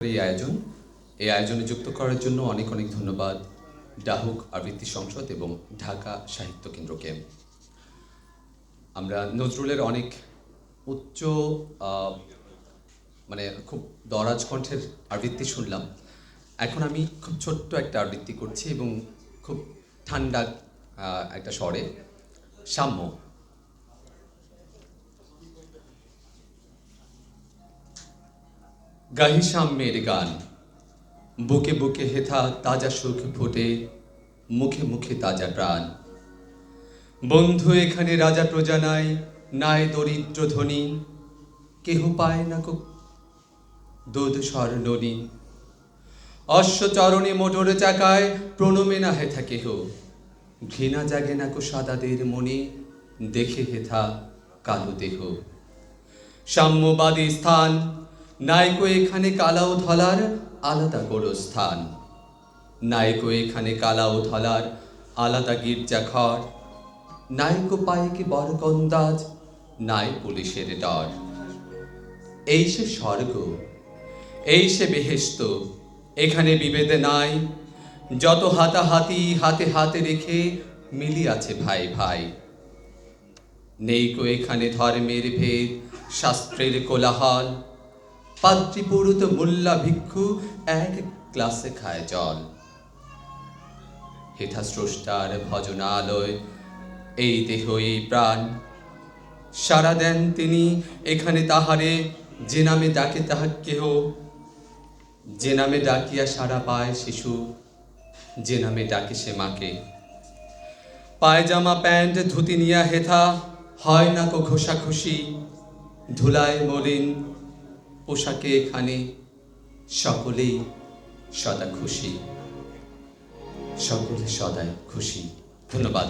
এই আয়োজন, এই আয়োজনে যুক্ত করার জন্য অনেক অনেক ধন্যবাদ ডাহুক আবৃত্তি সংসদ এবং ঢাকা সাহিত্য কেন্দ্রকে। আমরা নজরুলের অনেক উচ্চ মানে খুব দরাজ কণ্ঠের আবৃত্তি শুনলাম। এখন আমি খুব ছোট্ট একটা আবৃত্তি করছি এবং খুব ঠান্ডা একটা স্বরে, সাম্য। গাহি সাম্যের গান। বুকে বুকে হেথা তাজা সুখ ফোটে, মুখে মুখে তাজা প্রাণ। বন্ধু এখানে রাজা প্রজা নাই নাই দরিদ্র ধনী। কেহ পায় না কো দোদ স্বর্ণনী অশ্বচরণে মোটর চাকায় প্রণমে না হেথা কেহ। ঘৃণা জাগে না কো সাদাদের মনে, দেখে হেথা কালো দেহ। সাম্যবাদী স্থান নাইকো এখানে কালা ও ধলার আলাদা গোরস্থান। নাইকো এখানে কালা ও ধলার আলাদা গির্জাঘর নাইকো পায়ে কি বরকন্দাজ নাই পুলিশের ডর। এই সে স্বর্গ, এই সে বেহেস্ত এখানে বিভেদে নাই। যত হাতাহাতি হাতে হাতে রেখে মিলিয়াছে ভাই ভাই। নেই কো এখানে ধর্মের ভেদ, শাস্ত্রের কোলাহল পাত্রী পুরুত মোল্লা ভিক্ষু এক ক্লাসে খায় জল। হেথা স্রষ্টার ভজনালয়, এই দেহ, এই প্রাণ। সারা দেন তিনি, এখানে তাহারে, যে নামে ডাকে তাহার কেহ। যে নামে ডাকিয়া সারা পায় শিশু, যে নামে ডাকে সে মাকে। পায়জামা, প্যান্ট, ধুতি নিয়া হেথা, হয় না কো ঘষাঘষি, ধুলায় মলিন পোশাকে এখানে সকলেই সদা খুশি। সকলে সদাই খুশি। ধন্যবাদ।